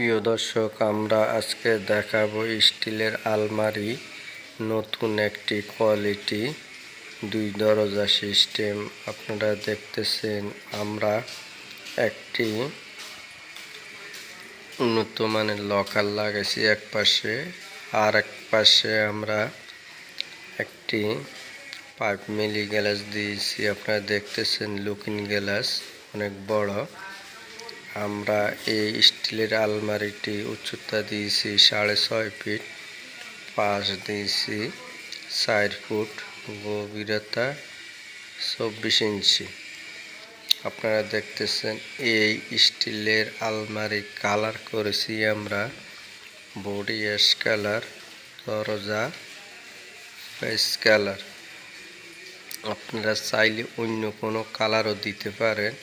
প্রিয় দর্শক, আমরা আজকে দেখাবো স্টিলের আলমারি, নতুন একটি কোয়ালিটি, দুই দরজা সিস্টেম। আপনারা দেখতেছেন, আমরা একটি উন্নত মানের লকার লাগাইছি এক পাশে, আর এক পাশে আমরা একটি পাইপ মিলি গ্লাস দিয়েছি। আপনারা দেখতেছেন লুকিং গ্লাস অনেক বড়। আমরা এই স্টিলের আলমারিটি উচ্চতা দিয়েছি সাড়ে ছয় ফিট পাশ দিয়েছি চার ফুট, গভীরতা চব্বিশ ইঞ্চি। আপনারা দেখতেছেন এই স্টিলের আলমারি কালার করেছি আমরা বডি অ্যাশ কালার, দরজা ফেস কালার। আপনারা চাইলে অন্য কোনো কালারও দিতে পারেন।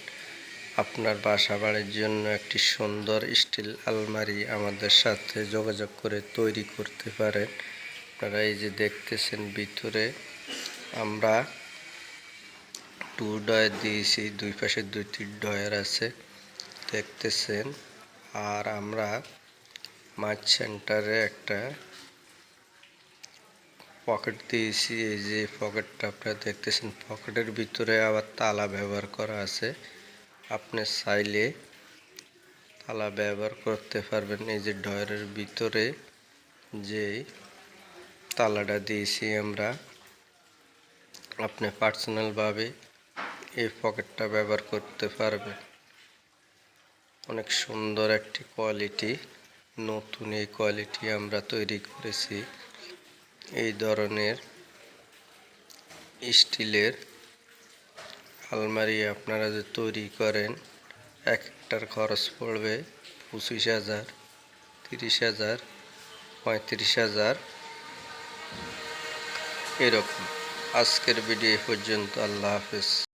আপনার বাসা বাড়ির জন্য একটি সুন্দর স্টিল আলমারি আমাদের সাথে যোগাযোগ করে তৈরি করতে পারেন। আপনারা এই যে দেখতেছেন ভিতরে, আমরা টু ডয়ার দিয়েছি, দুই পাশে দুইটি ডয়ার আছে, দেখতেছেন। আর আমরা মাছ সেন্টারে একটা পকেট দিয়েছি, এই যে পকেটটা আপনারা দেখতেছেন। পকেটের ভিতরে আবার তালা ব্যবহার করা আছে। আপনি চাইলে তালা ব্যবহার করতে পারবেন। এই যে ডয়ারের ভিতরে যে তালাটা দিয়েছি আমরা, আপনি পার্সোনালভাবে এই পকেটটা ব্যবহার করতে পারবেন। অনেক সুন্দর একটি কোয়ালিটি, নতুন এই কোয়ালিটি আমরা তৈরি করেছি। এই ধরনের স্টিলের আলমারি আপনারা যে তৈরি করেন এক একটার খরচ পড়বে পঁচিশ হাজার, তিরিশ হাজার, পঁয়ত্রিশ হাজার। এরকম। আজকের ভিডিও পর্যন্ত আল্লাহ হাফেজ।